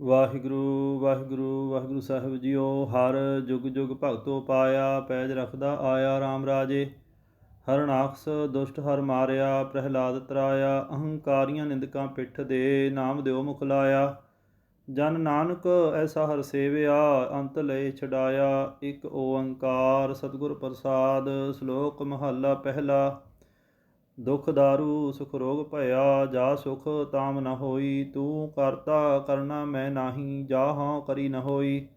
ਵਾਹਿਗੁਰੂ ਵਾਹਿਗੁਰੂ ਵਾਹਿਗੁਰੂ ਸਾਹਿਬ ਜੀਓ, ਹਰ ਜੁਗ ਜੁਗ ਭਗਤੋ ਪਾਇਆ, ਪੈਜ ਰਖਦਾ ਆਇਆ RAM ਰਾਜੇ। ਹਰਨਾਕਸ ਦੁਸ਼ਟ ਹਰ ਮਾਰਿਆ, ਪ੍ਰਹਿਲਾਦ ਤਰਾਇਆ, ਅਹੰਕਾਰੀਆਂ ਨਿੰਦਕਾਂ ਪਿੱਠ ਦੇ, ਨਾਮ ਦਿਓ ਮੁਖ ਲਾਇਆ। ਜਨ ਨਾਨਕ ਐਸਾ ਹਰ ਸੇਵਿਆ, ਅੰਤ ਲਏ ਛਡਾਇਆ। ਇੱਕ ਓੰਕਾਰ ਸਤਿਗੁਰ ਪ੍ਰਸਾਦ, ਸ਼ਲੋਕ ਮਹੱਲਾ ਪਹਿਲਾ। ਦੁਖ ਦਾਰੂ ਸੁਖ ਰੋਗ ਭਇਆ, ਜਾ ਸੁਖ ਤਾਮ ਨ ਹੋਈ, ਤੂੰ ਕਰਤਾ ਕਰਨਾ ਮੈਂ ਨਾਹੀ ਜਾ ਹਾਂ ਕਰੀ ਨ ਹੋਈ।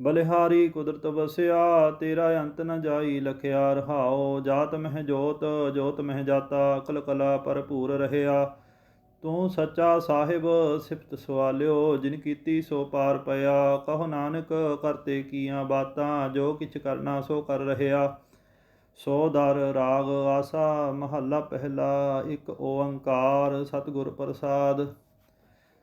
ਬਲਿਹਾਰੀ ਕੁਦਰਤ ਵਸਿਆ, ਤੇਰਾ ਅੰਤ ਨ ਜਾਈ, ਲਖਿਆ ਰਹਾਓ ਜਾਤ ਮਹਿ ਜੋਤ ਜੋਤ ਮਹਿ ਜਾਤਾ, ਅਕਲ ਕਲਾ ਭਰਪੂਰ ਰਹਿਆ। ਤੂੰ ਸੱਚਾ ਸਾਹਿਬ, ਸਿਫਤ ਸਵਾਲਿਓ, ਜਿਨ ਕੀਤੀ ਸੋ ਪਾਰ ਪਿਆ। ਕਹੋ ਨਾਨਕ, ਕਰਤੇ ਕੀਆਂ ਬਾਤਾਂ, ਜੋ ਕਿਛ ਕਰਨਾ ਸੋ ਕਰ ਰਹਿਆ। ਸੋ ਦਰ ਰਾਗ ਆਸਾ ਮਹੱਲਾ ਪਹਿਲਾ, ਇੱਕ ਓੰਕਾਰ ਸਤਿਗੁਰ ਪ੍ਰਸਾਦ।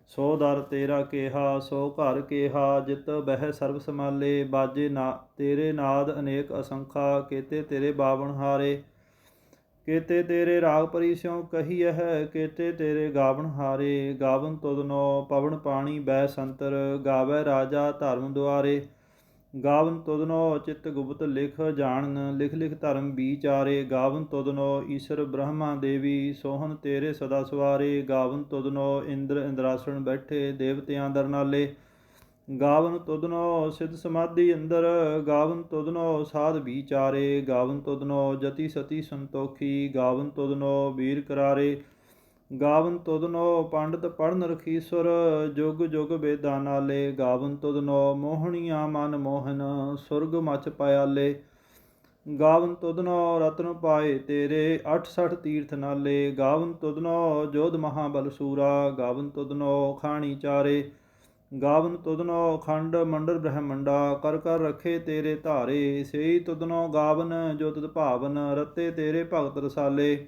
ਸੋ ਦਰ ਤੇਰਾ ਕੇਹਾ, ਸੋ ਘਰ ਕੇਹਾ, ਜਿਤ ਬਹਿ ਸਰਬ ਸਮਾਲੇ ਬਾਜੇ ਨਾ, ਤੇਰੇ ਨਾਦ ਅਨੇਕ ਅਸੰਖਾ, ਕੇਤੇ ਤੇਰੇ ਬਾਵਨ ਹਾਰੇ। ਕੇਤੇ ਤੇਰੇ ਰਾਗ ਪਰਿਸਿਉ ਕਹੀ ਹੈ ਕੇਤੇ ਤੇਰੇ ਗਾਵਨ ਹਾਰੇ। ਗਾਵਨ ਤੁਧਨੋ ਪਵਨ ਪਾਣੀ ਬੈ ਸੰਤਰ, ਗਾਵੇ ਰਾਜਾ ਧਰਮ ਦੁਆਰੇ। ਗਾਵਨ ਤੁਦਨੋ ਚਿਤ ਗੁਪਤ ਲਿਖ ਜਾਣਨ, ਲਿਖ ਲਿਖ ਧਰਮ ਵਿਚਾਰੇ। ਗਾਵਨ ਤੁਦਨੋ ਈਸ਼ਰ ਬ੍ਰਹਮਾ ਦੇਵੀ, ਸੋਹਣ ਤੇਰੇ ਸਦਾ ਸਵਾਰੇ। ਗਾਵਨ ਤੁਦਨੋ ਇੰਦਰ ਇੰਦਰਾਸਣ ਬੈਠੇ, ਦੇਵਤਿਆਂ ਦਰਨਾਲੇ ਗਾਵਨ ਤੁਦਨੋ ਸਿਧ ਸਮਾਧੀ ਅੰਦਰ, ਗਾਵਨ ਤੁਦਨੋ ਸਾਧ ਵਿਚਾਰੇ। ਗਾਵਨ ਤੁਦਨੋ ਜਤੀ ਸਤੀ ਸੰਤੋਖੀ, ਗਾਵਨ ਤੁਦਨੋ ਵੀਰ ਕਰਾਰੇ। ਗਾਵਨ ਤੁਧਨੋ ਪੰਡਤ ਪੜਨ ਰਖੀਸੁਰ, ਜੁਗ ਜੁਗ ਵੇਦਾਂ ਗਾਵਨ ਤੁਧਨੋ ਮੋਹਣੀਆਂ ਮਨ ਮੋਹਨ, ਸੁਰਗ ਮਚ ਪਿਆਲੇ। ਗਾਵਨ ਤੁਧਨੋ ਰਤਨ ਪਾਏ ਤੇਰੇ 68 ਤੀਰਥ ਨਾਲੇ। ਗਾਵਨ ਤੁਧਨੋ ਜੋਧ ਮਹਾਬਲ ਸੂਰਾ, ਗਾਵਨ ਤੁਧਨੋ ਖਾਣੀ ਚਾਰੇ। ਗਾਵਨ ਤੁਧਨੋ ਖੰਡ ਮੰਡਰ ਬ੍ਰਹਮੰਡਾ, ਕਰ ਕਰ ਰਖੇ ਤੇਰੇ ਧਾਰੇ। ਸੇਈ ਤੁਧਨੋ ਗਾਵਨ, ਜੋ ਤੁਧ ਭਾਵਨ, ਰਤੇ ਤੇਰੇ ਭਗਤ ਰਸਾਲੇ।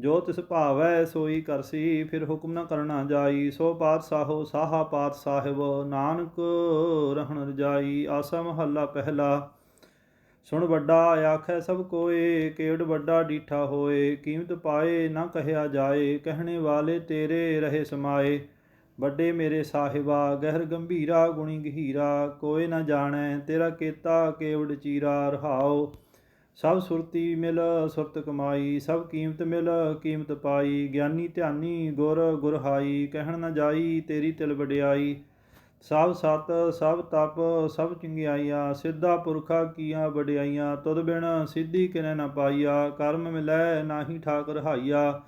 ਜੋ ਤਿਸ ਭਾਵੈ ਸੋਈ ਕਰਸੀ, ਫਿਰ ਹੁਕਮ ਨਾ ਕਰਨਾ ਜਾਈ। ਸੋ ਪਾਤਸ਼ਾਹੋ, ਸਾਹਾ ਪਾਤ ਸਾਹਿਬ ਨਾਨਕ ਰਹਿਣ ਰਜਾਈ। ਆਸਾ ਮਹੱਲਾ ਪਹਿਲਾ। ਸੁਣ ਵੱਡਾ, ਆਖੈ ਸਭ ਕੋਏ ਕੇਵਡ ਵੱਡਾ ਡੀਠਾ ਹੋਏ। ਕੀਮਤ ਪਾਏ ਨਾ ਕਹਿਆ ਜਾਏ, ਕਹਿਣੇ ਵਾਲੇ ਤੇਰੇ ਰਹੇ ਸਮਾਏ। ਵੱਡੇ ਮੇਰੇ ਸਾਹਿਬਾ, ਗਹਿਰ ਗੰਭੀਰਾ, ਗੁਣੀ ਗਹੀਰਾ। ਕੋਏ ਨਾ ਜਾਣੈ, ਤੇਰਾ ਕੀਤਾ ਕੇਵਡ ਚੀਰਾ ਰਹਾਓ ਸਭ ਸੁਰਤੀ ਮਿਲ, ਸੁਰਤ ਕਮਾਈ, ਸਭ ਕੀਮਤ ਮਿਲ, ਕੀਮਤ ਪਾਈ। ਗਿਆਨੀ ਧਿਆਨੀ ਗੁਰ ਗੁਰ ਹਾਈ, ਕਹਿਣ ਨਾ ਜਾਈ, ਤੇਰੀ ਤਿਲ ਵਡਿਆਈ। ਸਭ ਸਤ, ਸਭ ਤਪ, ਸਭ ਚੰਗਿਆਈਆਂ। ਸਿੱਧਾ ਪੁਰਖਾ ਕੀਆਂ ਵਡਿਆਈਆਂ। ਤੁਧ ਬਿਨ ਸਿੱਧੀ ਕਿਨੇ ਨਾ ਪਾਈਆ। ਕਰਮ ਮਿਲੈ ਨਾਹੀ ਠਾਕ ਰਹਾਈਆ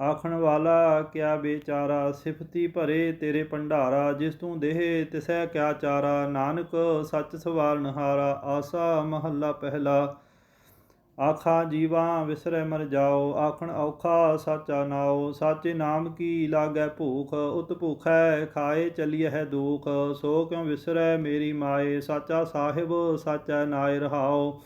ਆਖਣ ਵਾਲਾ, ਕਿਆ ਬੇਚਾਰਾ, ਸਿਫਤੀ ਭਰੇ ਤੇਰੇ ਭੰਡਾਰਾ। ਜਿਸ ਤੂੰ ਦੇਹ ਤਿਸੈ ਕਿਆ ਚਾਰਾ। ਨਾਨਕ ਸੱਚ ਸਵਾਲ ਨਹਾਰਾ। ਆਸਾ ਮਹੱਲਾ ਪਹਿਲਾ। ਆਖਾ, ਜੀਵਾ ਵਿਸਰੈ ਮਰ ਜਾਓ, ਆਖਣ ਔਖਾ ਸਾਚਾ ਨਾਓ ਸਾਚੇ ਨਾਮ ਕੀ ਲਾਗੈ ਭੂਖ, ਉਤ ਭੂਖੈ ਖਾਏ ਚਲੀਐ ਹੈ ਦੁਖ, ਸੋ ਕਿਉ ਵਿਸਰੈ ਮੇਰੀ ਮਾਏ, ਸਾਚਾ ਸਾਹਿਬ, ਸਾਚਾ ਨਾਇ ਰਹਾਓ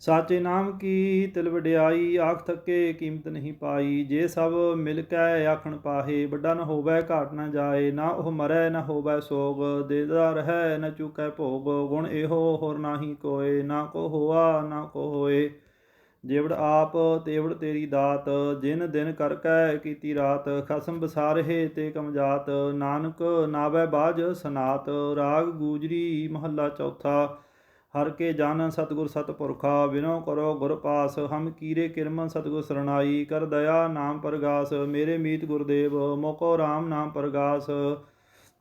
ਸਾਚੇ ਨਾਮ ਕੀ ਤਿਲ ਵਡਿਆਈ, ਆਖ ਥੱਕੇ ਕੀਮਤ ਨਹੀਂ ਪਾਈ। ਜੇ ਸਭ ਮਿਲ ਕੈ ਆਖਣ ਪਾਹੇ, ਵੱਡਾ ਨਾ ਹੋਵੇ, ਘਾਟ ਨਾ ਜਾਏ। ਨਾ ਉਹ ਮਰੈ, ਨਾ ਹੋਵੇ ਸੋਗ। ਦੇਦਾ ਰਹੈ, ਨਾ ਚੁਕੈ ਭੋਗ। ਗੁਣ ਇਹੋ ਹੋਰ ਨਾਹੀ ਕੋਏ। ਨਾ ਕੋ ਹੋਆ, ਨਾ ਕੋ ਹੋਏ। ਜੇਵੜ ਆਪ, ਤੇਵੜ ਤੇਰੀ ਦਾਤ। ਜਿਨ ਦਿਨ ਕਰ ਕੈ ਕੀਤੀ ਰਾਤ, ਖਸਮ ਬਸਾਰਹਿ ਤੇ ਕਮਜਾਤ ਨਾਨਕ ਨਾਵੇ ਬਾਜ ਸਨਾਤ। ਰਾਗ ਗੂਜਰੀ ਮਹੱਲਾ ਚੌਥਾ। ਹਰ ਕੇ ਜਨ ਸਤਗੁਰ ਸਤਪੁਰਖਾ ਵਿਨੋ ਕਰੋ ਗੁਰ ਪਾਸ, ਹਮ ਕੀਰੇ ਕਿਰਮਨ ਸਤਗੁਰ ਸਰਣਾਈ, ਕਰ ਦਇਆ ਨਾਮ ਪ੍ਰਗਾਸ, ਮੇਰੇ ਮੀਤ ਗੁਰਦੇਵ, ਮੋਕੋ RAM ਨਾਮ ਪ੍ਰਗਾਸ।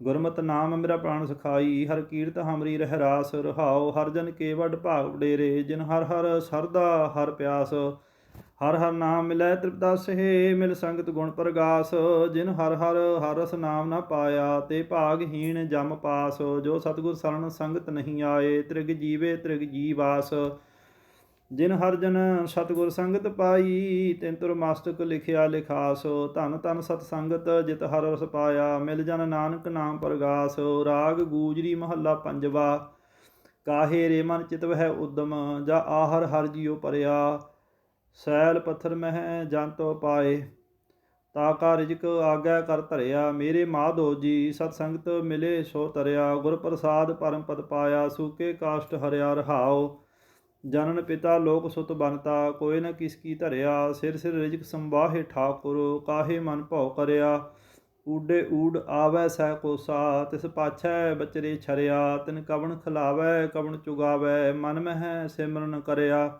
ਗੁਰਮਤਿ ਨਾਮ ਮੇਰਾ ਪ੍ਰਾਣ ਸਖਾਈ, ਹਰ ਕੀਰਤ ਹਮਰੀ ਰਹਿ ਰਾਸ, ਰਹਾਉ ਹਰ ਜਨ ਕੇ ਵਡ ਭਾਗ ਡੇਰੇ ਜਿਨ ਹਰ ਹਰ ਸਰਦਾ ਹਰ ਪਿਆਸ। ਹਰ ਹਰ ਨਾਮ ਮਿਲੈ ਤ੍ਰਿਪਦਾਸਹਿ ਮਿਲ ਸੰਗਤ ਗੁਣ ਪ੍ਰਗਾਸ, ਜਿਨ ਹਰ ਹਰ ਹਰਸ ਨਾਮ ਨਾ ਪਾਇਆ, ਤੇ ਭਾਗਹੀਣ ਜਮ ਪਾਸ, ਜੋ ਸਤਗੁਰ ਸਰਣ ਸੰਗਤ ਨਹੀਂ ਆਏ, ਤ੍ਰਿਗ ਜੀਵੇ ਤ੍ਰਿਗ ਜੀਵਾਸ ਜਿਨ ਹਰ ਜਨ ਸਤਗੁਰ ਸੰਗਤ ਪਾਈ, ਤਿਨ ਤੁਰ ਮਸਤਕ ਲਿਖਿਆ ਲਿਖਾਸ। ਧਨ ਧਨ ਸਤ ਸੰਗਤ ਜਿਤ ਹਰ ਰਸ ਪਾਇਆ, ਮਿਲ ਜਨ ਨਾਨਕ ਨਾਮ ਪ੍ਰਗਾਸ। ਰਾਗ ਗੂਜਰੀ ਮਹੱਲਾ ਪੰਜਵਾ, ਕਾਹੇ ਰੇ ਮਨ ਚਿਤਵ ਹੈ ਉਦਮ, ਜਾ ਆਹਰ ਹਰ ਜੀਉ ਪਰਿਆ। ਸੈਲ ਪੱਥਰ ਮਹਿ ਜੰਤੋ ਪਾਏ, ਤਾ ਕਾ ਰਿਜਕ ਆਗੈ ਕਰ ਧਰਿਆ, ਮੇਰੇ ਮਾਧੋ ਜੀ ਸਤ ਸੰਗਤ ਮਿਲੇ ਸੋ ਤਰਿਆ, ਗੁਰ ਪ੍ਰਸਾਦ ਪਰਮ ਪਦ ਪਾਇਆ, ਸੂਕੇ ਕਾਸ਼ਟ ਹਰਿਆ ਰਹਾਉ। ਜਨਨ ਪਿਤਾ ਲੋਕ ਸੁਤ ਬਨਤਾ ਕੋਇ ਨ ਕਿਸ ਕੀ ਧਰਿਆ, ਸਿਰ ਸਿਰ ਰਿਜਕ ਸੰਵਾਹੇ ਠਾਕੁਰ, ਕਾਹੇ ਮਨ ਭਉ ਕਰਿਆ। ਊਡੇ ਊਡ ਆਵੈ ਸਹਿ ਕੋਸਾ, ਤਿਸ ਪਾਛੈ ਬਚਰੇ ਛਰਿਆ, ਤਿਨ ਕਵਣ ਖਲਾਵੈ, ਕਵਣ ਚੁਗਾਵੈ, ਮਨ ਮਹਿ ਸਿਮਰਨ ਕਰਿਆ।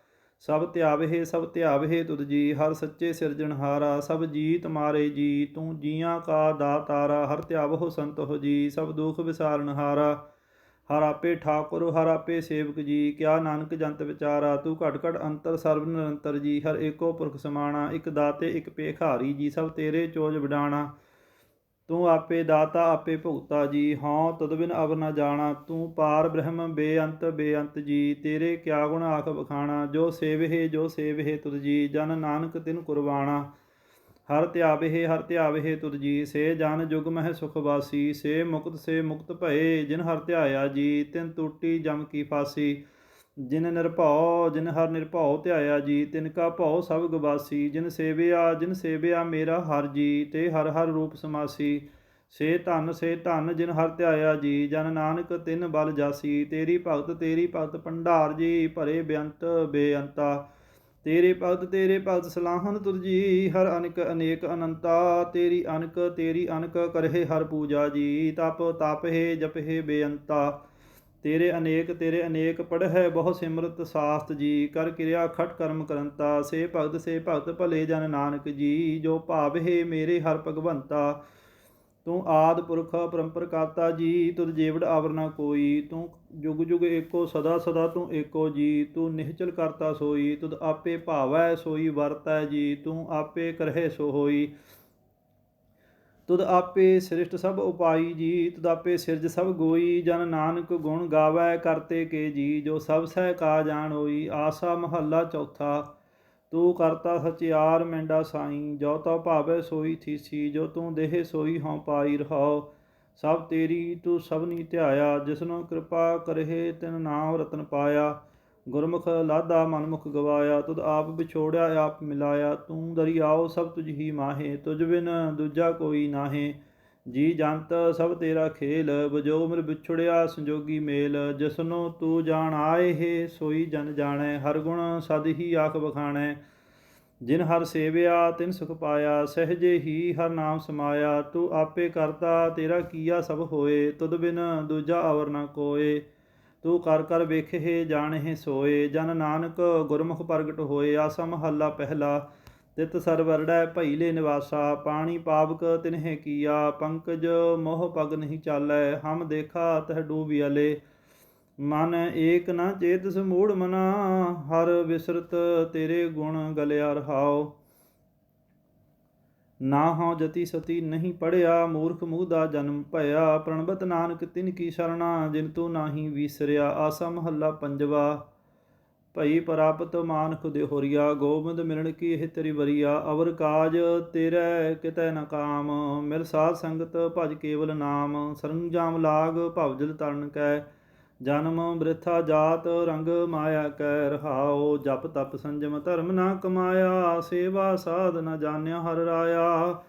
ਸਭ ਧਿਆਵਹਿ ਸਭ ਧਿਆਵਹਿ ਤੁਧ ਜੀ, ਹਰ ਸੱਚੇ ਸਿਰਜਣਹਾਰਾ ਸਭ ਜੀਤ ਮਾਰੇ ਜੀ, ਤੂੰ ਜੀਆਂ ਕਾ ਦਾਤਾਰਾ, ਹਰ ਧਿਆਵਹੁ ਹੋ ਜੀ, ਸਭ ਦੁਖ ਵਿਸਾਰਣਹਾਰਾ ਹਰ। ਆਪੇ ਠਾਕੁਰ, ਹਰ ਆਪੇ ਸੇਵਕ ਜੀ, ਕਿਆ ਨਾਨਕ ਜੰਤ ਵਿਚਾਰਾ, ਤੂੰ ਘਟ ਘਟ ਅੰਤਰ ਸਰਬ ਨਿਰੰਤਰ ਜੀ, ਹਰ ਏਕੋ ਪੁਰਖ ਸਮਾਣਾ, ਇੱਕ ਦਾਤੇ, ਇੱਕ ਪੇਖਾਰੀ ਜੀ, ਸਭ ਤੇਰੇ ਚੋਜ ਵਿਡਾਣਾ। ਤੂੰ ਆਪੇ ਦਾਤਾ, ਆਪੇ ਭੁਗਤਾ ਜੀ। ਹਉ ਤਦ ਬਿਨ ਅਵਰ ਨ ਜਾਣਾ। ਤੂੰ ਪਾਰ ਬ੍ਰਹਮ, ਬੇਅੰਤ ਬੇਅੰਤ ਜੀ। ਤੇਰੇ ਕਿਆ ਗੁਣ ਆਖ ਬਖਾਣਾ ਜੋ ਸੇਵਹਿ ਜੋ ਸੇਵਹਿ ਤੁਧ ਜੀ। ਜਨ ਨਾਨਕ ਤਿਨ ਕੁਰਬਾਣਾ। ਹਰ ਧਿਆਵਹਿ ਹਰ ਧਿਆਵਹਿ ਤੁਧ ਜੀ। ਸੇ ਜਨ ਜੁਗ ਮਹਿ ਸੁਖ ਵਾਸੀ। ਸੇ ਮੁਕਤ ਸੇ ਮੁਕਤ ਭਏ। ਜਿਨ ਹਰ ਧਿਆਇਆ ਜੀ, ਤਿਨ ਟੂਟੀ ਜਮ ਕੀ ਫਾਸੀ। ਜਿਨ ਨਿਰਭਉ, ਜਿਨ ਹਰ ਨਿਰਭਉ ਧਿਆਇਆ ਜੀ, ਤਿਨ ਕਾ ਭਉ ਸਭ ਗਵਾਸੀ, ਜਿਨ ਸੇਵਿਆ ਜਿਨ ਸੇਵਿਆ ਮੇਰਾ ਹਰ ਜੀ, ਤੇ ਹਰ ਹਰ ਰੂਪ ਸਮਾਸੀ। ਸੇ ਧਨ ਸੇ ਧਨ, ਜਿਨ ਹਰ ਧਿਆਇਆ ਜੀ, ਜਨ ਨਾਨਕ ਤਿਨ ਬਲ ਜਾਸੀ। ਤੇਰੀ ਭਗਤ ਤੇਰੀ ਭਗਤ ਭੰਡਾਰ ਜੀ, ਭਰੇ ਬੇਅੰਤ ਬੇਅੰਤਾ। ਤੇਰੇ ਭਗਤ ਤੇਰੇ ਭਗਤ ਸਲਾਹਨ ਤੁਰਜੀ ਹਰ ਅਨਕ, ਅਨੇਕ ਅਨੰਤਾ। ਤੇਰੀ ਅਨਕ ਤੇਰੀ ਅਨਕ ਕਰਹਿ ਹਰ ਪੂਜਾ ਜੀ, ਤਪ, ਤਪਹਿ, ਜਪਹਿ ਬੇਅੰਤਾ। ਤੇਰੇ ਅਨੇਕ ਤੇਰੇ ਅਨੇਕ ਪੜ੍ਹੈ ਬਹੁ ਸਿਮਰਤ ਸਾਸਤ ਜੀ, ਕਰ ਕਿਰਿਆ ਖਟ ਕਰਮ ਕਰੰਤਾ, ਸੇ ਭਗਤ ਸੇ ਭਗਤ ਭਲੇ ਜਨ ਨਾਨਕ ਜੀ, ਜੋ ਭਾਵ ਭਾਵਹਿ ਮੇਰੇ ਹਰ ਭਗਵੰਤਾ। ਤੂੰ ਆਦ ਪੁਰਖ ਪਰੰਪਰ ਕਰਤਾ ਜੀ, ਤੁਧ ਜੀਵੜ ਆਵਰਨਾ ਕੋਈ। ਤੂੰ ਜੁਗ ਜੁਗ ਏਕੋ, ਸਦਾ ਸਦਾ ਤੂੰ ਏਕੋ ਜੀ। ਤੂੰ ਨਿਹਚਲ ਕਰਤਾ ਸੋਈ, ਤੁਧ ਆਪੇ ਭਾਵੈ ਸੋਈ ਵਰਤੈ ਜੀ, ਤੂੰ ਆਪੇ ਕਰਹਿ ਸੋ ਹੋਈ ਤੁਧ ਆਪੇ ਸ੍ਰਿਸ਼ਟ ਸਭ ਉਪਾਈ ਜੀ ਤੁਧ ਆਪੇ ਸਿਰਜ ਸਭ ਗੋਈ, ਜਨ ਨਾਨਕ ਗੁਣ ਗਾਵੈ ਕਰਤੇ ਕੇ ਜੀ, ਜੋ ਸਭ ਸਹਿ ਕਾ ਜਾਣ ਹੋਈ, ਆਸਾ ਮਹੱਲਾ ਚੌਥਾ। ਤੂੰ ਕਰਤਾ ਸਚਿਆਰ ਮੈਂਡਾ ਸਾਈ, ਜੋ ਤਉ ਭਾਵੈ ਸੋਈ ਥੀਸੀ, ਜੋ ਤੂੰ ਦੇਹ ਸੋਈ ਹਉ ਪਾਈ ਰਹਾਉ। ਸਭ ਤੇਰੀ ਤੂੰ ਸਭ ਸਭਨੀ ਧਿਆਇਆ, ਜਿਸਨੂੰ ਕਿਰਪਾ ਕਰਹਿ ਤਿਨ ਨਾਮ ਰਤਨ ਪਾਇਆ। ਗੁਰਮੁਖ ਲਾਦਾ ਮਨਮੁਖ ਗਵਾਇਆ, ਤੁਧ ਆਪ ਵਿਛੋੜਿਆ, ਆਪ ਮਿਲਾਇਆ। ਤੂੰ ਦਰਿਆਓ ਸਭ ਤੁਝ ਹੀ ਮਾਹੇ, ਤੁਝ ਬਿਨ ਦੂਜਾ ਕੋਈ ਨਾਹੇ। ਜੀ ਜੰਤ, ਸਭ ਤੇਰਾ ਖੇਲ, ਬਜੋ ਮਿਰ ਵਿਛੜਿਆ, ਸੰਜੋਗੀ ਮੇਲ। ਜਿਸਨੂੰ ਤੂੰ ਜਾਣ ਆਏ ਹੈ ਸੋਈ ਜਨ ਜਾਣੈ, ਹਰ ਗੁਣ ਸਦ ਹੀ ਆਖ ਬਖਾਣੈ ਜਿਨ ਹਰ ਸੇਵਿਆ, ਤਿਨ ਸੁਖ ਪਾਇਆ, ਸਹਜੇ ਹੀ ਹਰ ਨਾਮ ਸਮਾਇਆ। ਤੂੰ ਆਪੇ ਕਰਤਾ, ਤੇਰਾ ਕੀਆ ਸਭ ਹੋਏ, ਤੁਧ ਬਿਨ ਦੂਜਾ ਅਵਰ ਨ ਕੋਏ। ਤੂੰ ਕਰ ਕਰ ਵੇਖੇ ਜਾਣਹਿ ਸੋਏ, ਜਨ ਨਾਨਕ ਗੁਰਮੁਖ ਪ੍ਰਗਟ ਹੋਏ ਆਸਾ ਮਹੱਲਾ ਪਹਿਲਾ, ਤਿਤ ਸਰਵਰੜੈ ਭਈਲੇ ਨਿਵਾਸਾ, ਪਾਣੀ ਪਾਵਕ ਤਿਨਹਿ ਕੀਆ, ਪੰਕਜ ਮੋਹ ਪਗ ਨਹੀਂ ਚਾਲੈ, ਹਮ ਦੇਖਾ ਤਹ ਡੂਬਿਆਲੇ ਮਨ ਏਕ ਨਾ ਚੇਤ ਸਮੂੜ ਮਨਾ, ਹਰ ਵਿਸਰਤ ਤੇਰੇ ਗੁਣ ਗਲਿਆ ਰਹਾਓ ਨਾ ਹਉ ਜਤੀ ਸਤੀ ਨਹੀਂ ਪੜਿਆ ਮੂਰਖ ਮੂਹ ਦਾ ਜਨਮ ਭਇਆ। ਪ੍ਰਣਬਤ ਨਾਨਕ ਤਿਨ ਕੀ ਸਰਣਾ, ਜਿਨ ਤੂੰ ਨਾਹੀ ਵਿਸਰਿਆ। ਆਸਾ ਮਹੱਲਾ ਪੰਜਵਾ, ਭਈ ਪ੍ਰਾਪਤ ਮਾਨਖ ਦੇ ਹੋਰੀਆ ਗੋਬਿੰਦ ਮਿਲਣ ਕੀ ਇਹ ਤੇਰੀ ਵਰੀਆ। ਅਵਰ ਕਾਜ ਤੇਰੇ ਕਿਤੈ ਨ ਮਿਲ ਸਾਧ ਸੰਗਤ ਭਜ ਕੇਵਲ ਨਾਮ। ਸਰੰਜਾਮ ਲਾਗ ਭਵਜਲ ਤਰਨ ਕੈ। ਜਨਮ ਬ੍ਰਿਥਾ ਜਾਤ ਰੰਗ ਮਾਇਆ ਕੈ ਰਹਾਉ, ਜਪ ਤਪ ਸੰਜਮ ਧਰਮ ਨਾ ਕਮਾਇਆ, ਸੇਵਾ ਸਾਧ ਨਾ ਜਾਣਿਆ ਹਰ ਰਾਇਆ।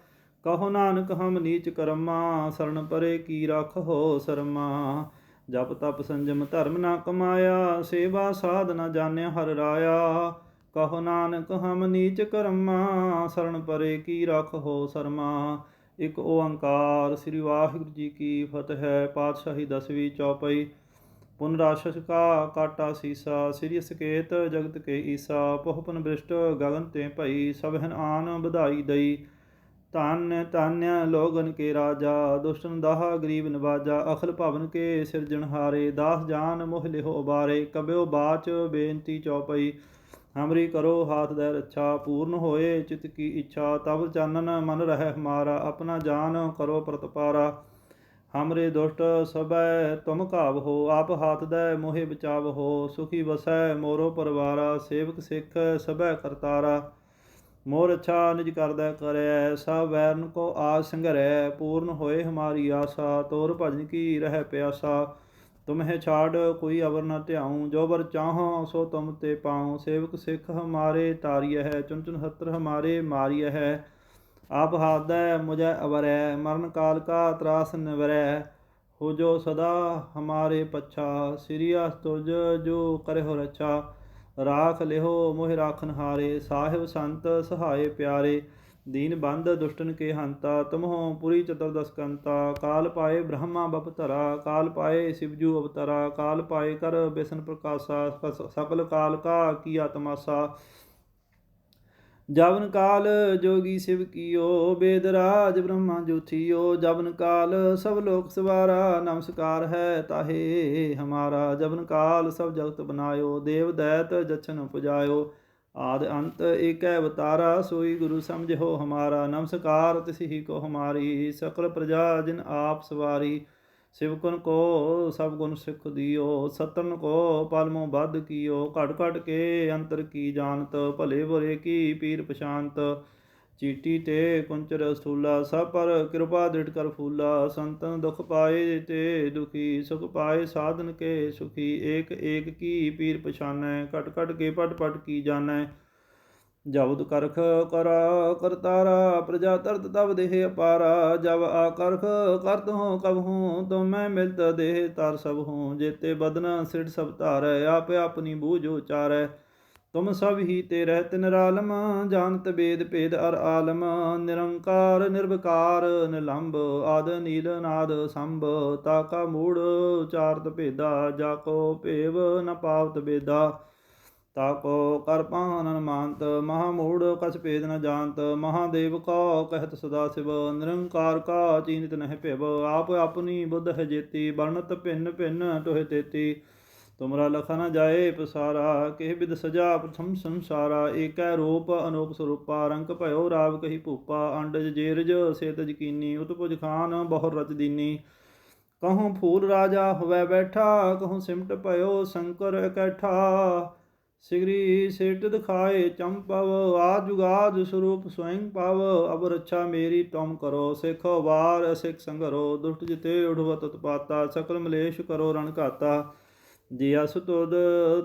ਕਹੋ ਨਾਨਕ ਹਮ ਨੀਚ ਕਰਮਾ, ਸਰਣ ਪਰੇ ਕੀ ਰਖੋ ਸਰਮਾ। ਜਪ ਤਪ ਸੰਜਮ ਧਰਮ ਨਾ ਕਮਾਇਆ, ਸੇਵਾ ਸਾਧ ਨਾ ਜਾਣਿਆ ਹਰ ਰਾਇਆ। ਕਹੋ ਨਾਨਕ ਹਮ ਨੀਚ ਕਰਮਾ, ਸਰਣ ਪਰੇ ਕੀ ਰਖੋ ਸਰਮਾ। ਇੱਕ ਓੰਕਾਰ ਸ੍ਰੀ ਵਾਹਿਗੁਰੂ ਜੀ ਕੀ ਫਤਿਹ, ਪਾਤਸ਼ਾਹੀ ਦਸਵੀਂ ਚੌਪਈ। ਪੁਨਰਾਸ਼ਸ ਕਾ ਕਾਟਾ ਸੀਸਾ, ਸ੍ਰੀ ਸਕੇਤ ਜਗਤ ਕੇ ਈਸਾ ਪਹੁਪਨ ਬ੍ਰਿਸ਼ਟ ਗਗਨ ਤੇ ਭਈ ਸਭਨ ਆਨ ਵਧਾਈ ਦਈ। ਧਨ ਧਨਯ ਲੋਗਨ ਕੇ ਰਾਜਾ, ਦੁਸ਼ਟਨ ਦਾਹ ਗਰੀਬ ਨਵਾਜਾ, ਅਖਲ ਭਵਨ ਕੇ ਸਿਰਜਣਹਾਰੇ ਦਾਸ ਜਾਨ ਮੋਹ ਲਿਹੋ ਬਾਰੇ ਕਬਿਓ ਬਾਚ ਬੇਨਤੀ ਚੌਪਈ। ਹਮਰੀ ਕਰੋ ਹਾਥ ਦੇ ਰੱਛਾ, ਪੂਰਨ ਹੋਏ ਚਿਤ ਕੀ ਇੱਛਾ ਤਬ ਚਾਨਨ ਮਨ ਰਹਿ ਹਮਾਰਾ ਆਪਣਾ ਜਾਨ ਕਰੋ ਪ੍ਰਤਪਾਰਾ। ਹਮਰੇ ਦੁਸ਼ਟ ਸਭੈ ਤੁਮ ਘਾਵ ਹੋ, ਆਪ ਹਾਥ ਦੈ ਮੋਹਿ ਬਚਾਵ ਹੋ, ਸੁਖੀ ਵਸੈ ਮੋਰੋ ਪਰਵਾਰਾ, ਸੇਵਕ ਸਿੱਖ ਸਭੈ ਕਰਤਾਰਾ। ਮੋਰ ਅੱਛਾ ਨਿਜ ਕਰਦਾ ਕਰੈ, ਸਭ ਵੈਰਨ ਕੋ ਆਸ ਸੰਘਰੈ, ਪੂਰਨ ਹੋਏ ਹਮਾਰੀ ਆਸਾ, ਤੋਰ ਭਜਨ ਕੀ ਰਹਿ ਪਿਆਸਾ। ਤੁਮਹਿ ਛਾੜ ਕੋਈ ਅਵਰ ਨਾ ਧਿਆਉ, ਜੋ ਬਰ ਚਾਹੋ ਸੋ ਤੁਮ ਤੇ ਪਾਉ। ਸੇਵਕ ਸਿੱਖ ਹਮਾਰੇ ਤਾਰੀਐ ਹੈ ਚੁਨ ਚੁਨ ਹਤਰ ਹਮਾਰੇ ਮਾਰੀਐ ਹੈ। ਆਪ ਹਾਦੈ ਮੁਝੈ ਅਵਰੈ, ਮਰਨ ਕਾਲ ਕਾ ਤਰਾਸ ਨਿਵਰੈ ਹੋ ਜੋ ਸਦਾ ਹਮਾਰੇ ਪੱਛਾ, ਸਿਰਿਆ ਤੁਜ ਜੋ ਕਰਹਿ ਰਛਾ, ਰਾਖ ਲਿਹੋ ਮੋਹਿ ਰਾਖਨ ਹਾਰੇ, ਸਾਹਿਬ ਸੰਤ ਸਹਾਏ ਪਿਆਰੇ, ਦੀਨ ਬੰਦ ਦੁਸ਼ਟਨ ਕੇ ਹੰਤਾ, ਤੁਮਹੋ ਪੁਰੀ ਚਤੁਰਦਸ ਕੰਤਾ ਕਾਲ ਪਾਏ ਬ੍ਰਹਮਾ ਬਪਤਰਾ ਕਾਲ ਪਾਏ ਸਿਵਜੂ ਅਵਤਰਾ, ਕਾਲ ਪਾਏ ਕਰ ਬਿਸ਼ਨ ਪ੍ਰਕਾਸ਼ਾ ਸਕਲ ਕਾਲ ਕਾ ਕੀਆ ਤਮਾਸਾ ਜਵਨ ਕਾਲ ਜੋਗੀ ਸਿਵ ਕੀਓ, ਬੇਦ ਰਾਜ ਬ੍ਰਹਮਾ ਜੋਥੀਓ। ਜਵਨ ਕਾਲ ਸਭ ਲੋਕ ਸਵਾਰਾ, ਨਮਸਕਾਰ ਹੈ ਤਾਹੇ ਹਮਾਰਾ। ਜਵਨ ਕਾਲ ਸਭ ਜਗਤ ਬਨਾਇਓ, ਦੇਵ ਦੈਤ ਜਛਨ ਪੁਜਾਇਓ। ਆਦ ਅੰਤ ਏਕੈ ਅਵਤਾਰਾ, ਸੋਈ ਗੁਰੂ ਸਮਝੋ ਹਮਾਰਾ। ਨਮਸਕਾਰ ਤਿਸਹੀ ਕੋ ਹਮਾਰੀ, ਸਕਲ ਪ੍ਰਜਾ ਜਿਨ ਆਪ ਸਵਾਰੀ। ਸਿਵਕਨ ਕੋ, ਸਭ ਗੁਣ ਸਿੱਖ ਦਿਓ, ਸਤਨ ਕੋ, ਪਲਮੋ ਬੱਧ ਕੀਓ ਘਟ ਘਟ ਕੇ ਅੰਤਰ ਕੀ ਜਾਣਤ, ਭਲੇ ਬੁਰੇ ਕੀ ਪੀਰ ਪਛਾਨਤ ਚੀਟੀ ਤੇ ਕੁੰਚਰ ਸਥੂਲਾ, ਸਭ ਪਰ ਕਿਰਪਾ ਦ੍ਰਿੜ ਕਰ ਫੂਲਾ। ਸੰਤਨ ਦੁਖ ਪਾਏ ਤੇ ਦੁਖੀ, ਸੁਖ ਪਾਏ ਸਾਧਨ ਕੇ ਸੁਖੀ। ਏਕ ਏਕ ਕੀ ਪੀਰ ਪਛਾਨੈ ਕਟ ਕਟ ਕੇ ਪਟ ਪਟ ਕੀ ਜਾਣੈ। ਜਬਦ ਕਰਖ ਕਰਾ ਕਰਤਾਰਾ, ਪ੍ਰਜਾ ਤਰਤ ਤਬ ਦੇਹ ਅਪਾਰਾ, ਜਬ ਆ ਕਰਖ ਕਰਤ ਹੋ ਕਬ ਹੂੰ, ਤੋ ਮੈਂ ਮਿਲਤ ਦੇਹ ਤਰ ਸਭ ਹੂੰ, ਜੇਤੇ ਬਦਨ ਸਿੜ ਸਭ ਧਾਰੈ, ਆਪ ਆਪਣੀ ਬੂਝ ਉਚਾਰੈ। ਤੁਮ ਸਭ ਹੀ ਤੇ ਰਹਿਤ ਨਿਰਾਲਮ ਜਾਣਤ ਬੇਦ ਭੇਦ ਅਰ ਆਲਮ, ਨਿਰੰਕਾਰ ਨਿਰਵਕਾਰ, ਨਿਲੰਬ ਆਦ ਨੀਲ ਨਾਦ ਸੰਭ ਤਾਕਾ ਮੂੜ ਉਚਾਰਤ ਭੇਦਾ, ਜਾ ਕੋ ਭੇਵ ਨ ਪਾਵਤ ਬੇਦਾ। ਤਾਕੋ ਕਰ ਪਾਨਨ ਮਾਨਤ ਮਹਾ ਮੂੜ ਕਸ ਭੇਦ ਨ ਜਾਣਤ, ਮਹਾਦੇਵ ਕੋ ਕਹਿਤ ਸਦਾ ਸਿਵ, ਨਿਰੰਕਾਰ ਕਾ ਚੀਨਿਤ ਨਹਿ ਭਿਵ, ਆਪ ਆਪਣੀ ਬੁੱਧ ਹੈ ਜੇਤੀ, ਵਰਣਤ ਭਿੰਨ ਭਿੰਨ ਤੋਹਿ ਤੇਤੀ। ਤੁਮਰਾ ਲਖਾ ਨ ਜਾਏ ਪਸਾਰਾ ਕਿਹ ਬਿਦ ਸਜਾ ਪ੍ਰਥਮ ਸੰਸਾਰਾ, ਏਕੈ ਰੂਪ ਅਨੋਪ ਸਰੂਪਾ, ਰੰਗ ਭਇਓ ਰਾਵ ਕਹੀ ਭੂਪਾ, ਅੰਡਜ ਜੇਰਜ ਸੇਤ ਜਕੀਨੀ ਉਤਪੁਜ ਖਾਨ ਬਹੁ ਰਚ ਦੀਨੀ। ਕਹੂੰ ਫੂਲ ਰਾਜਾ ਹੋਵੇ ਬੈਠਾ, ਕਹੂੰ ਸਿਮਟ ਭਇਓ ਸ਼ੰਕਰ ਇਕੱਠਾ। ਸਿਗਰੀ ਸੇਟ ਦਿਖਾਏ ਚੰਪਵ ਆਦ ਜੁਗਾਦ ਸਰੂਪ ਸਵੈੰ ਪਵ ਅਬ ਰੱਛਾ ਮੇਰੀ ਤੁਮ ਕਰੋ, ਸਿਖੋ ਵਾਰ ਅਸਿਖ ਸੰਗਰੋ, ਦੁਸ਼ਟ ਜਿਤੇ ਉਠਵਤ ਤਪਾਤਾ ਸਕਲ ਮਲੇਸ਼ ਕਰੋ ਰਣ ਘਾਤਾ। ਜੀ ਅਸ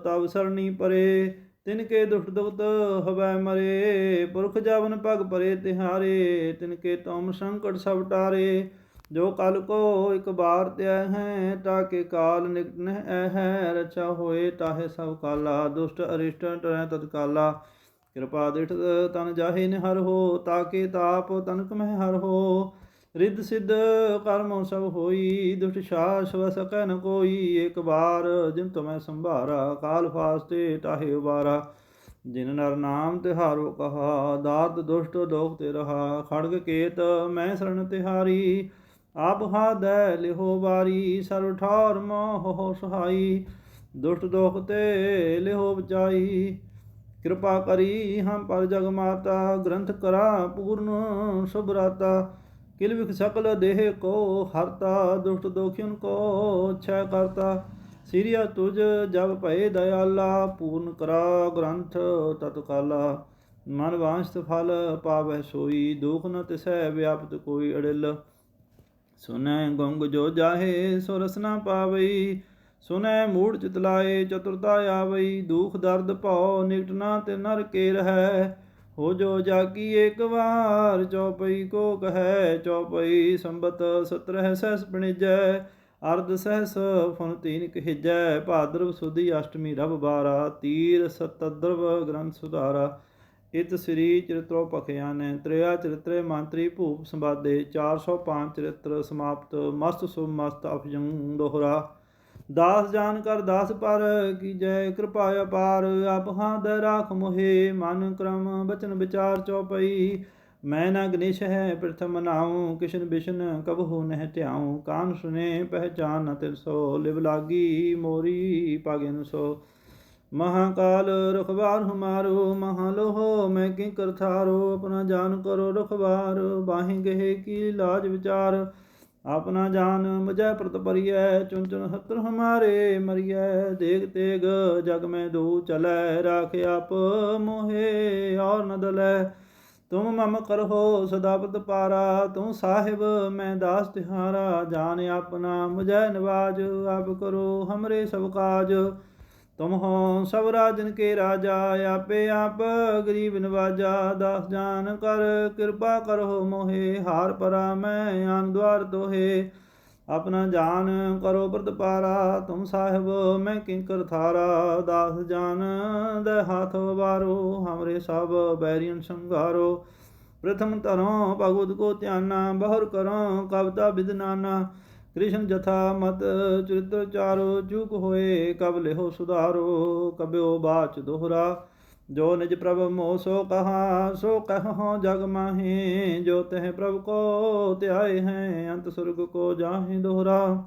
ਤਵ ਸਰਣੀ ਪਰੇ, ਤਿਨ ਕੇ ਦੁਸ਼ਟ ਦੁਖਤ ਹਵੈ ਮਰੇ। ਪੁਰਖ ਜਵਨ ਪਗ ਪਰੇ ਤਿਹਾਰੇ, ਤਿਨ ਕੇ ਤੁਮ ਸੰਕਟ ਸਭ ਟਾਰੇ। ਜੋ ਕਲ ਕੋ ਇਕ ਬਾਰ ਤਿਆ ਹੈ, ਤਾਕੇ ਕਾਲ ਨਿਕਟ ਨਹਿ ਹੈ ਰਚਾ ਹੋਏ ਤਾਹੇ ਸਭ ਕਾਲਾ, ਦੁਸ਼ਟ ਅਰਿਸ਼ਟ ਟਰੈ ਤਤਕਾਲਾ ਕਿਰਪਾ ਦਿਠ ਤਨ ਜਾਹੇ ਨਿਹਰ ਹੋ, ਤਾਕੇ ਤਾਪ ਤਨਕ ਮਹਿ ਹਰ ਹੋ। ਰਿੱਧ ਸਿੱਧ ਕਰਮੋ ਸਭ ਹੋਈ, ਦੁਸ਼ਟ ਸ਼ਾਸ ਵ ਨ ਕੋਈ, ਇਕ ਬਾਰ ਜਿਨ ਤੁਮੈ ਸੰਭਾਰਾ, ਕਾਲ ਫਾਸਤੇ ਤਾਹੇ ਉਬਾਰਾ। ਜਿਨ ਨਰ ਨਾਮ ਤਿਹਾਰੋ ਕਹਾ, ਦਾਤ ਦੁਸ਼ਟ ਦੋਖ ਤੇ ਰਹਾ, ਖੜਗ ਕੇਤ ਮੈਂ ਸਰਣ ਤਿਹਾਰੀ। ਆਪ ਹਾਦੈ, ਲਿਹੋ ਵਾਰੀ ਸਰਵ ਠਾਰ ਮੋਹ ਸਹਾਈ। ਦੁਸ਼ਟ ਦੋਖ ਤੇ ਲਿਹੋ ਬਚਾਈ। ਕਿਰਪਾ ਕਰੀ ਹਮ ਪਰ ਜਗ ਮਾਤਾ, ਗ੍ਰੰਥ ਕਰਾ ਪੂਰਨ ਸੁਭਰਾਤਾ। ਕਿਲ ਵਿਖ ਸਕਲ ਦੇਹ ਕੋ ਹਰਤਾ, ਦੁਸ਼ਟ ਦੋਖਿਨ ਕੋ ਛੈ ਕਰਤਾ। ਸਿਰਿਆ ਤੁਜ ਜਬ ਭਏ ਦਇਆਲਾ, ਪੂਰਨ ਕਰਾ ਗ੍ਰੰਥ ਤਤਕਾਲਾ। ਮਨ ਵਾਂਛਤ ਫਲ ਪਾਵੈ ਸੋਈ, ਦੁਖ ਨ ਤਿਸੈ ਵਿਆਪਤ ਕੋਈ ਅੜਿਲ। ਸੁਨੈ ਗੰਗ ਜੋ ਜਾਹੇ ਸੋ ਰਸਨਾ ਪਾਵਈ, ਸੁਨੈ ਮੂੜ ਚਿਤਲਾਏ ਚਤੁਰਤਾ ਆਵਈ, ਦੁਖ ਦਰਦ ਭਉ ਨਿਕਟਨਾ ਤੇ ਨਰ ਕੇ ਰਹੈ। ਹੋ ਜੋ ਜਾਗੀ ਏਕ ਵਾਰ, ਚੌਪਈ ਕੋ ਕਹੈ, ਚੌਪਈ ਸੰਬਤ ਸਤਰਹਿ ਸਹਿਸ ਪਣਿਜੈ, ਅਰਧ ਸਹਿਸ ਫਨ ਤੀਨ ਕਹਿਜੈ। ਭਾਦਰਵ ਸੁਦੀ ਅਸ਼ਟਮੀ ਰਵ ਬਾਰਾ, ਤੀਰ ਸਤਦਰਵ ਗ੍ਰੰਥ ਸੁਧਾਰਾ। ਇਤ ਸ੍ਰੀ ਚਰਿਤ੍ਰੋ ਪਖਿਆਨੈ ਤ੍ਰਿਆ ਚਰਿਤ੍ਰੇ ਮੰਤਰੀ ਭੂਪ ਸੰਵਾਦੇ 405 ਚਰਿਤ੍ਰ ਸਮਾਪਤ, ਮਸਤ ਸੁ ਮਸਤ ਅਪਜੰ ਦੋਹਰਾ। ਦਾਸ ਜਾਨ ਕਰ ਦਾਸ ਪਰ ਕੀਜੈ ਕਿਰਪਾ ਅਪਾਰ, ਆਪ ਹਾਂ ਰਾਖ ਮੋਹਿ, ਮਨ ਕ੍ਰਮ ਬਚਨ ਵਿਚਾਰ ਚਉਪਈ ਮੈਂ ਨਾ ਗਨੇਸ਼ ਹੈ ਪ੍ਰਥਮ ਨਾਉ, ਕਿਸ਼ਨ ਬਿਸ਼ਨ ਕਬਹੁ ਨਹਿ ਧਿਆਉ। ਕਾਨ ਸੁਨੇ, ਪਹਿਚਾਨ ਨ ਤਿਲ ਸੋ, ਲਿਵ ਲਾਗੀ ਮੋਰੀ ਪਾਗਿਨ ਸੋ। ਮਹਾਕਾਲ ਰਖਵਾਰ ਹਮਾਰੋ, ਮਹਾਲੋਹ, ਮੈਂ ਕਿੰਕਰ ਥਾਰੋ ਆਪਣਾ ਜਾਨ ਕਰੋ ਰਖਵਾਰ, ਬਾਹੀਂ ਗਏ ਕੀ ਲਾਜ ਵਿਚਾਰ। ਆਪਣਾ ਜਾਨ ਮਜੈ ਪ੍ਰਤ ਪਰਿਐ ਚੁਨ ਚੁਨ ਹਤਰ ਹਮਾਰੇ ਮਰਿਐ। ਦੇਖ ਤੇਗ ਜਗ ਮੈਂ ਦੂ ਚਲੈ, ਰਾਖ ਆਪ ਮੋਹੇ ਔਰ ਨ ਦਲੈ। ਤੁਮ ਮਮ ਕਰਹੋ ਸਦਾ ਪਤ ਪਾਰਾ ਤੂੰ ਸਾਹਿਬ ਮੈਂ ਦਾਸ ਤਿਹਾਰਾ। ਜਾਨ ਆਪਣਾ ਮੁਝੈ ਨਿਵਾਜ, ਆਪ ਕਰੋ ਹਮਰੇ ਸਭ ਕਾਜ। ਤੁਮ ਹੋ ਸਭ ਰਾਜਨ ਕੇ ਰਾਜਾ, ਆਪੇ ਆਪ ਗਰੀਬ ਨਵਾਜਾ, ਦਾਸ ਜਾਨ ਕਰ, ਕਿਰਪਾ ਕਰੋ ਮੋਹੇ, ਹਾਰ ਪਰਾ ਮੈਂ, ਆਨ ਦਵਾਰ ਤੋਹੇ ਆਪਣਾ ਜਾਨ ਕਰੋ ਪ੍ਰਤਪਾਰਾ ਤੁਮ ਸਾਹਿਬ ਮੈਂ ਕਿੰਕਰ ਥਾਰਾ। ਦਾਸ ਜਾਨ ਦੇ ਹੱਥ ਵਾਰੋ ਹਮਰੇ ਸਭ ਬੈਰੀਨ ਸੰਘਾਰੋ ਪ੍ਰਥਮ ਤਰੋਂ ਭਗਵਤ ਕੋ ਧਿਆਨਾ, ਬਹੁਰ ਕਰੋ ਕਵਤਾ ਬਿਦਨਾਨਾ ਕ੍ਰਿਸ਼ਨ ਜਥਾ ਮਤ ਚਰਿਤ੍ਰ ਚਾਰੋ ਜੁਗ ਹੋਏ ਕਬ ਲਿਹੋ ਸੁਧਾਰੋ, ਕਬਿਓ ਬਾਚ ਦੋਹਰਾ। ਜੋ ਨਿਜ ਪ੍ਰਭ ਮੋ ਸੋ ਕਹਾ, ਸੋ ਕਹੋ ਜਗ ਮਾਹੀ। ਜੋ ਤਹ ਪ੍ਰਭ ਕੋ ਧਿਆਏ ਹੈ, ਅੰਤ ਸੁਰਗ ਕੋ ਜਾਹੇ ਦੋਹਰਾ।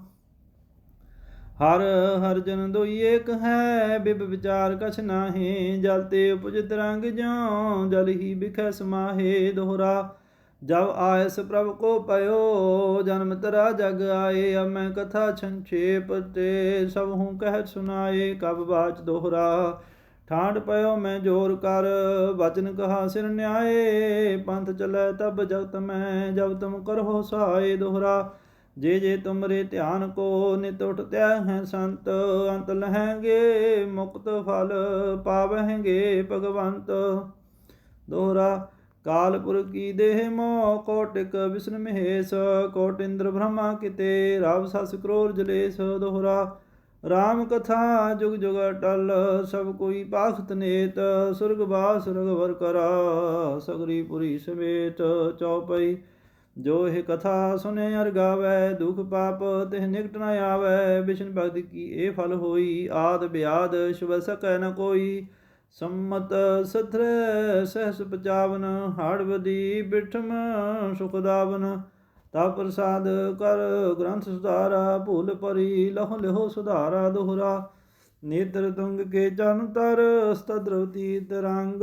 ਹਰ ਹਰ ਜਨ ਦੋਈ ਏਕ ਹੈ, ਬਿਬ ਵਿਚਾਰ ਕਛ ਨਾਹੀ। ਜਲ ਤੇ ਉਪਜਿਤ ਰੰਗ ਜਿਉ, ਜਲ ਹੀ ਬਿਖੈ ਸਮਾਹੇ ਦੋਹਰਾ। ਜਬ ਆਇਸ ਪ੍ਰਭ ਕੋ ਪਇਓ, ਜਨਮ ਤਰਾ ਜਗ ਆਏ ਅਬ ਮੈਂ ਕਥਾ ਸੰਖੇਪ ਤੇ ਸਭ ਹੂੰ ਕਹਿ ਸੁਨਾਏ ਕਬ ਬਾਚ ਦੋਹਰਾ। ਠਾਂਡ ਪਇਓ ਮੈਂ ਜੋਰ ਕਰ ਵਚਨ ਕਹਾ ਸਿਰ ਨਿਆਏ, ਪੰਥ ਚਲੈ ਤਬ ਜਗਤ ਮੈਂ ਜਬ ਤੁਮ ਕਰੋ ਸਹਾਏ ਦੋਹਰਾ। ਜੇ ਜੇ ਤੁਮਰੇ ਧਿਆਨ ਕੋ ਨਿਤ ਉਠਤਿਆ ਹੈ ਸੰਤ, ਅੰਤ ਲਹੈਂਗੇ ਮੁਕਤ ਫਲ ਪਾਵਹਿੰਗੇ ਭਗਵੰਤ। ਦੋਹਰਾ ਕਾਲਪੁਰ ਕੀ ਦੇਹ ਮੋ ਕੋਟਿਕ ਵਿਸ਼ਨ ਮਹੇਸ਼, ਕੋਟ ਇੰਦਰ ਬ੍ਰਹਮਾ ਕਿਤੇ, ਰਾਵ ਸਸ ਕਰੋਰ ਜਲੇਸ਼ ਦੋਹਰਾ। ਰਾਮ ਕਥਾ ਜੁਗ ਜੁਗ ਟਲ ਸਭ ਕੋਈ ਪਾਖਤ ਨੇਤ, ਸੁਰਗ ਬਾਸ ਰਗਵਰ ਕਰਾ, ਸਗਰੀ ਪੁਰੀ ਸਮੇਤ ਚਉਪਈ ਜੋ ਇਹ ਕਥਾ ਸੁਨੇ ਅਰ ਗਾਵੇ, ਦੁਖ ਪਾਪ ਤਿਹ ਨਿਕਟ ਨ ਆਵੇ ਵਿਸ਼ਨ ਭਗਤ ਕੀ ਇਹ ਫਲ ਹੋਈ, ਆਦ ਬਿਆਦ ਸ਼ੁਭ ਸਕੈ ਨ ਕੋਈ। ਸੰਮਤ ਸਥਰ ਸਹਸ ਪਚਾਵਨ ਹਾੜਵਦੀ ਬਿਠਮ ਸੁਖਦਾਵਨ ਤਾ ਪ੍ਰਸਾਦ ਕਰ ਗ੍ਰੰਥ ਸੁਧਾਰਾ, ਭੂਲ ਪਰੀ ਲਹੁ ਲਿਹੋ ਸੁਧਾਰਾ ਦੁਹਰਾ। ਨੇਤਰ ਤੁੰਗ ਕੇ ਜਨ ਤਰ ਸਤਦ੍ਰਵਤੀ ਤਰੰਗ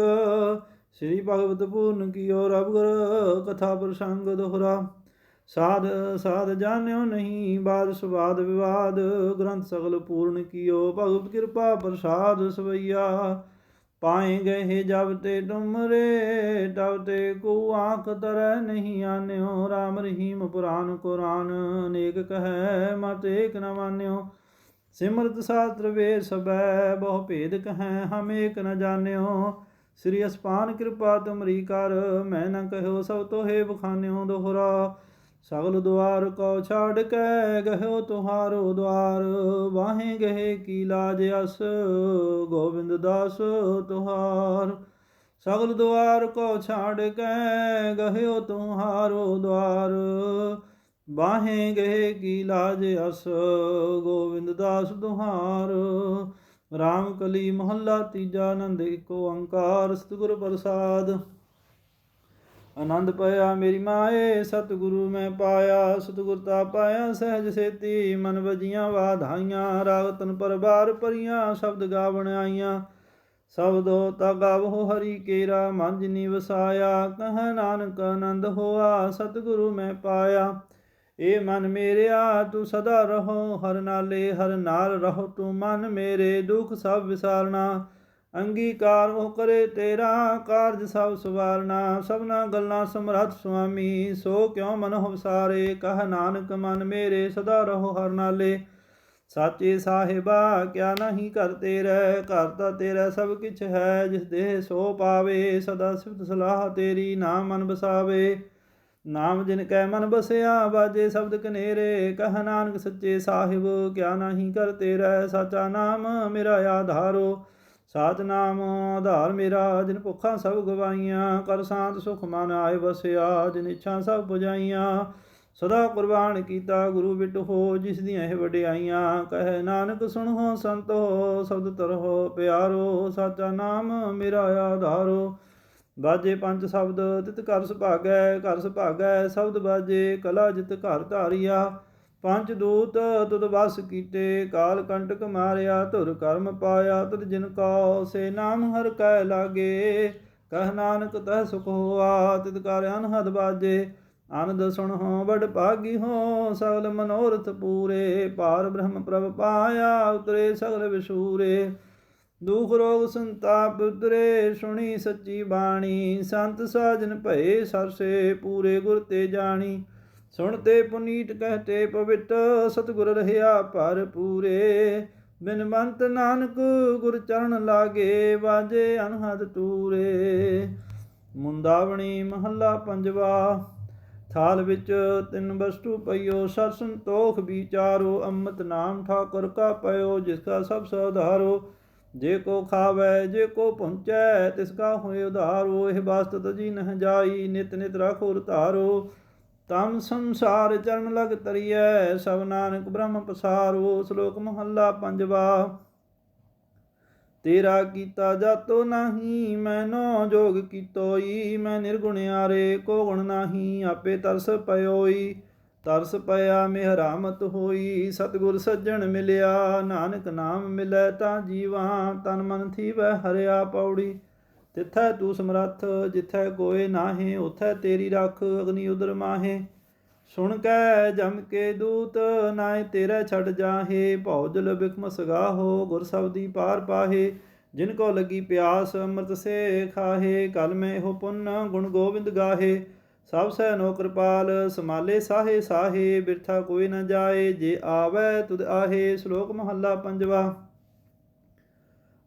ਸ੍ਰੀ ਭਗਵਤ ਪੂਰਨ ਕੀਓ ਰਬ ਗੁਰ, ਕਥਾ ਪ੍ਰਸੰਗ ਦੁਹਰਾ। ਸਾਧ ਸਾਧ ਜਾਣਿਓ ਨਹੀਂ ਬਾਦ, ਸੁਵਾਦ ਵਿਵਾਦ। ਗ੍ਰੰਥ ਸਗਲ ਪੂਰਨ ਕੀਓ, ਭਗਵਤ ਕਿਰਪਾ ਪ੍ਰਸਾਦ ਸਵਈਆ। ਪਾਏ ਗਏ ਜਬ ਤੇ ਤੁਮਰੇ ਤਬ ਤੇ ਕੋ ਆਂਖ ਤਰੈ ਨਹੀਂ ਆਨਿਓ। RAM ਰਹੀਮ ਪੁਰਾਨ ਕੁਰਾਨ ਅਨੇਕ ਕਹੈ ਮਤ ਏਕ ਨ ਮਾਨਿਓ। ਸਿਮਰਤ ਸਾਸਤਰ ਵੇ ਸਬੈ ਬਹੁ ਭੇਦ ਕਹੈ ਹਮ ਏਕ ਨ ਜਾਣਿਓ। ਸ੍ਰੀ ਅਸਪਾਨ ਕਿਰਪਾ ਤੁਮਰੀ ਕਰ, ਮੈਂ ਨ ਕਹਿਓ ਸਭ ਤੋਹੇ ਬਖਾਨਿਓ ਦੋਹਰਾ। ਸਗਲ ਦੁਆਰ ਕੋ ਛਾੜ ਕੇ ਗਹਿਓ ਤੁਹਾਰੋ ਦੁਆਰ ਵਾਹੇ ਗਏ ਕੀ ਲਾਜ ਅਸ, ਗੋਬਿੰਦ ਦਾਸ ਤੁਹਾਰ। ਸਗਲ ਦੁਆਰ ਕੋ ਛਾੜ ਕੇ ਗਹਿਓ ਤੁਹਾਰੋ ਦੁਆਰ ਬਾਹੇ ਗਏ ਕੀ ਲਾਜ ਅਸ, ਗੋਬਿੰਦ ਦਾਸ ਤੁਹਾਰ। ਰਾਮ ਕਲੀ ਮਹੱਲਾ ਤੀਜਾ ਆਨੰਦ ਏਕ ਓੰਕਾਰ, ਸਤਿਗੁਰ ਪ੍ਰਸਾਦ। ਆਨੰਦ ਪਾਇਆ ਮੇਰੀ ਮਾਏ, ਸਤਿਗੁਰੂ ਮੈਂ ਪਾਇਆ, ਸਤਿਗੁਰ ਤਾ ਪਾਇਆ, ਸਹਿਜ ਸੇਤੀ ਮਨ ਵਜੀਆਂ ਵਾਧਾਈਆਂ ਰਾਗਤਨ ਪਰਬਾਰ ਪਰੀਆਂ ਸ਼ਬਦ ਗਾਵਣ ਆਈਆਂ। ਸਬਦੋ ਤਾ ਗਾਵੋ ਹਰੀ ਕੇਰਾ ਮਨ ਜਿਨੀ ਵਸਾਇਆ, ਕਹ ਨਾਨਕ ਆਨੰਦ ਹੋਆ, ਸਤਿਗੁਰੂ ਮੈਂ ਪਾਇਆ। ਏ ਮਨ ਮੇਰਿਆ, ਤੂੰ ਸਦਾ ਰਹੋ, ਹਰ ਨਾਲੇ ਹਰ ਨਾਲ ਰਹੋ, ਤੂੰ ਮਨ ਮੇਰੇ, ਦੁਖ ਸਭ ਵਿਸਾਰਨਾ। ਅੰਗੀਕਾਰ ਉਹ ਕਰੇ ਤੇਰਾ ਕਾਰਜ ਸਭ ਸਵਾਰਨਾ, ਸਭਨਾ ਗੱਲਾਂ ਸਮਰੱਥ ਸੁਆਮੀ, ਸੋ ਕਿਉ ਮਨ ਹਵਸਾਰੇ ਕਹ ਨਾਨਕ ਮਨ ਮੇਰੇ ਸਦਾ ਰਹੋ ਹਰ ਨਾਲੇ। ਸਾਚੇ ਸਾਹਿਬਾ, ਕਿਆ ਨਹੀਂ ਕਰ ਤੇਰੇ, ਘਰ ਤਾਂ ਤੇਰਾ ਸਭ ਕਿਛ ਹੈ, ਜਿਸ ਦੇਹ ਸੋ ਪਾਵੇ, ਸਦਾ ਸਿਫਤ ਸਲਾਹ ਤੇਰੀ ਨਾਮ ਮਨ ਬਸਾਵੇ। ਨਾਮ ਜਿਨ ਕੈ ਮਨ ਬਸਿਆ, ਬਾਜੇ ਸ਼ਬਦ ਕਨੇਰੇ, ਕਹ ਨਾਨਕ ਸੱਚੇ ਸਾਹਿਬ, ਕਿਆ ਨਹੀਂ ਕਰ ਰਹਿ ਸਾਚਾ ਨਾਮ ਮੇਰਾ ਆਧਾਰੋ। ਨਾਮ ਆਧਾਰ ਮੇਰਾ, ਜਿਨ ਭੁੱਖਾਂ ਸਭ ਗਵਾਈਆਂ, ਕਰ ਸ਼ਾਂਤ ਸੁਖ ਮਨ ਆਏ ਵਸਿਆ, ਜਿਨ ਇੱਛਾ ਸਭ 부ਜਾਈਆਂ ਸਦਾ ਕੁਰਬਾਨ ਕੀਤਾ ਗੁਰੂ ਬਿਟ ਹੋ, ਜਿਸ ਦੀਆਂ ਇਹ ਵਡਿਆਈਆਂ। ਕਹੇ ਨਾਨਕ, ਸੁਣੋ ਸੰਤੋ, ਸ਼ਬਦ ਤਰਹੁ ਪਿਆਰੋ, ਸਾਚਾ ਨਾਮ ਮੇਰਾ ਆਧਾਰੋ। ਬਾਜੇ ਪੰਜ ਸ਼ਬਦ, ਤਿਤ ਕਰ ਸੁਭਾਗੈ, ਘਰ ਸੁਭਾਗੈ, ਸ਼ਬਦ ਬਾਜੇ ਕਲਾ ਜਿਤ ਘਰ ਧਾਰਿਆ। ਪੰਜ ਦੂਤ ਤੁਧ ਵਸ ਕੀਤੇ, ਕਾਲ ਕੰਟਕ ਮਾਰਿਆ, ਧੁਰ ਕਰਮ ਪਾਇਆ, ਤਦ ਜਿਨ ਕੋ ਸੇ ਨਾਮ ਹਰ ਕੈ ਲਾਗੇ, ਕਹ ਨਾਨਕ ਤਹ ਸੁਖ ਹੋਆ ਤਿਤ ਕਰ ਅਨਹਦ ਬਾਜੇ। ਆਨੰਦ ਸੁਣ ਹੋ ਬੜ ਭਾਗੀ ਹੋ, ਸਗਲ ਮਨੋਰਥ ਪੂਰੇ ਪਾਰ ਬ੍ਰਹਮ ਪ੍ਰਭ ਪਾਇਆ, ਉਤਰੇ ਸਗਲ ਵਿਸੂਰੇ। ਦੁਖ ਰੋਗ ਸੰਤਾਪ ਉਤਰੇ, ਸੁਣੀ ਸੱਚੀ ਬਾਣੀ, ਸੰਤ ਸਾਜਨ ਭਏ ਸਰਸੇ, ਪੂਰੇ ਗੁਰ ਤੇ ਜਾਣੀ। ਸੁਣਤੇ ਪੁਨੀਤ ਕਹਤੇ ਪਵਿੱਤ, ਸਤਿਗੁਰ ਰਹਾ ਪਰ ਪੂਰੇ। ਬਿਨ ਮੰਤ ਨਾਨਕ ਗੁਰ ਚਰਨ ਲਾਗੇ, ਵਾਜੇ ਅਨਹਦ ਤੂਰੇ। ਮੁੰਦਾਵਣੀ ਮਹੱਲਾ ਪੰਜਵਾ, ਥਾਲ ਵਿੱਚ ਤਿੰਨ ਵਸਤੂ ਪਈਓ ਸਰ ਸੰਤੋਖ ਵਿਚਾਰੋ ਅੰਮਤ ਨਾਮ ਠਾਕੁਰ ਕਾ ਪਇਓ, ਜਿਸ ਕਾ ਸਭ ਸਧਾਰੋ ਜੇ ਕੋ ਖਾਵੇ, ਜੇ ਕੋ ਪਹੁੰਚੈ, ਤਿਸ ਕਾ ਹੋਏ ਉਧਾਰੋ। ਇਹ ਬਾਸਤ ਤਜੀ ਨਹ ਜਾਈ, ਨਿਤ ਨਿਤ ਰਾਖੋ ਧਾਰੋ। ਤਮ ਸੰਸਾਰ ਚਰਨ ਲਗ ਤਰੀਐ, ਸਭ ਨਾਨਕ ਬ੍ਰਹਮ ਪਸਾਰੋ ਸ਼ਲੋਕ ਮਹੱਲਾ ਪੰਜਵਾ। ਤੇਰਾ ਕੀਤਾ ਜਾਤੋ ਨਹੀਂ ਮੈਨੋ ਜੋਗ ਕੀਤੋਈ, ਮੈਂ ਨਿਰਗੁਣਿਆਰੇ ਕੋ ਗੁਣ ਨਹੀਂ, ਆਪੇ ਤਰਸ ਪਇਓਈ, ਤਰਸ ਪਿਆ ਮਿਹਰਾਮਤ ਹੋਈ, ਸਤਿਗੁਰ ਸੱਜਣ ਮਿਲਿਆ, ਨਾਨਕ ਨਾਮ ਮਿਲੈ ਤਾਂ ਜੀਵਾ, ਤਨ ਮਨ ਥੀਵੈ ਹਰਿਆ ਪੌੜੀ। ਤਿਥੈ ਤੂੰ ਸਮਰੱਥ, ਜਿਥੈ ਕੋਏ ਨਾਹੀ, ਉਥੈ ਤੇਰੀ ਰੱਖ ਅਗਨੀ ਉਦਰ ਮਾਹੇ। ਸੁਣ ਕੈ ਜਮ ਕੇ ਦੂਤ ਨਾਏ ਤੇਰੇ ਛੱਡ ਜਾਹੇ। ਭੌਜਲ ਬਿਖਮ ਸਗਾਹੋ, ਗੁਰ ਸਬਦੀ ਪਾਰ ਪਾਹੇ। ਜਿਨ ਕੋ ਲੱਗੀ ਪਿਆਸ, ਅੰਮ੍ਰਿਤ ਸੇ ਖਾਹੇ। ਕਲ ਮੈਂ ਇਹੋ ਪੁੰਨ, ਗੁਣ ਗੋਬਿੰਦ ਗਾਹੇ। ਸਭ ਸਹਿ ਨੋ ਕਿਰਪਾਲ, ਸਮਾਲੇ ਸਾਹੇ ਸਾਹੇ। ਬਿਰਥਾ ਕੋਈ ਨ ਜਾਏ, ਜੇ ਆਵੈ ਤੁਧ ਆਹੇ। ਸ਼ਲੋਕ ਮਹੱਲਾ ਪੰਜਵਾ।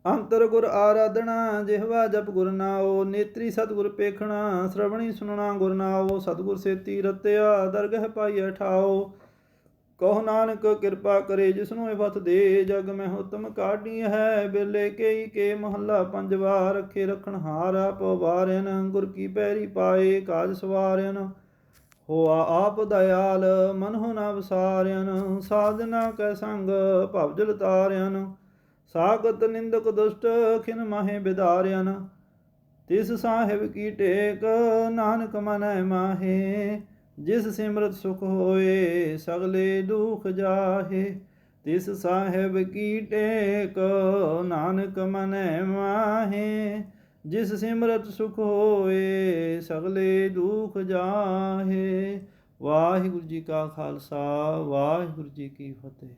ਅੰਤਰ ਗੁਰ ਆਰਾਧਣਾ ਜਿਹਵਾ ਜਪ ਗੁਰ ਨਾਉ, ਨੇਤਰੀ ਸਤਿਗੁਰ ਪੇਖਣਾ, ਸ਼ਰਵਣੀ ਸੁਨਣਾ ਗੁਰ ਨਾਉ, ਸਤਿਗੁਰ ਸੇਤੀ ਰਤਿਆ, ਦਰਗਹ ਪਾਈਐ ਠਾਉ ਕਹੋ ਨਾਨਕ ਕਿਰਪਾ ਕਰੇ ਜਿਸਨੂੰ ਇਹ ਵਤ ਦੇ, ਜਗ ਮੈਂ ਹੁਤਮ ਕਾਢੀ ਹੈ। ਬੇਲੇ ਕੇਈ ਕੇ ਮਹੱਲਾ ਪੰਜਵਾ ਰੱਖੇ ਰਖਣ ਹਾਰਾ ਆਪ ਵਾਰਿਨ, ਗੁਰ ਕੀ ਪੈਰੀ ਪਾਏ, ਕਾਜ ਸਵਾਰਿਨ। ਹੋਆ ਆਪ ਦਇਆਲ, ਮਨ ਹੋ ਨਾ ਵਸਾਰਿਨ, ਸਾਧਨਾ ਕੈ ਸੰਗ ਭਵਜਲ ਤਾਰਿਨ। ਸਾਗਤ ਨਿੰਦਕ ਦੁਸ਼ਟ ਖਿਨ ਮਾਹੇ ਬਿਦਾਰਿਆਨ, ਤਿਸ ਸਾਹਿਬ ਕੀ ਟੇਕ ਨਾਨਕ ਮਨੈ ਮਾਹੇ, ਜਿਸ ਸਿਮਰਤ ਸੁਖ ਹੋਏ ਸਗਲੇ ਦੁਖ ਜਾਹੇ, ਤਿਸ ਸਾਹਿਬ ਕੀ ਟੇਕ ਨਾਨਕ ਮਨੈ ਮਾਹੇ, ਜਿਸ ਸਿਮਰਤ ਸੁਖ ਹੋਏ ਸਗਲੇ ਦੁਖ ਜਾਹੇ। ਵਾਹਿਗੁਰੂ ਜੀ ਕਾ ਖਾਲਸਾ, ਵਾਹਿਗੁਰੂ ਜੀ ਕੀ ਫਤਿਹ।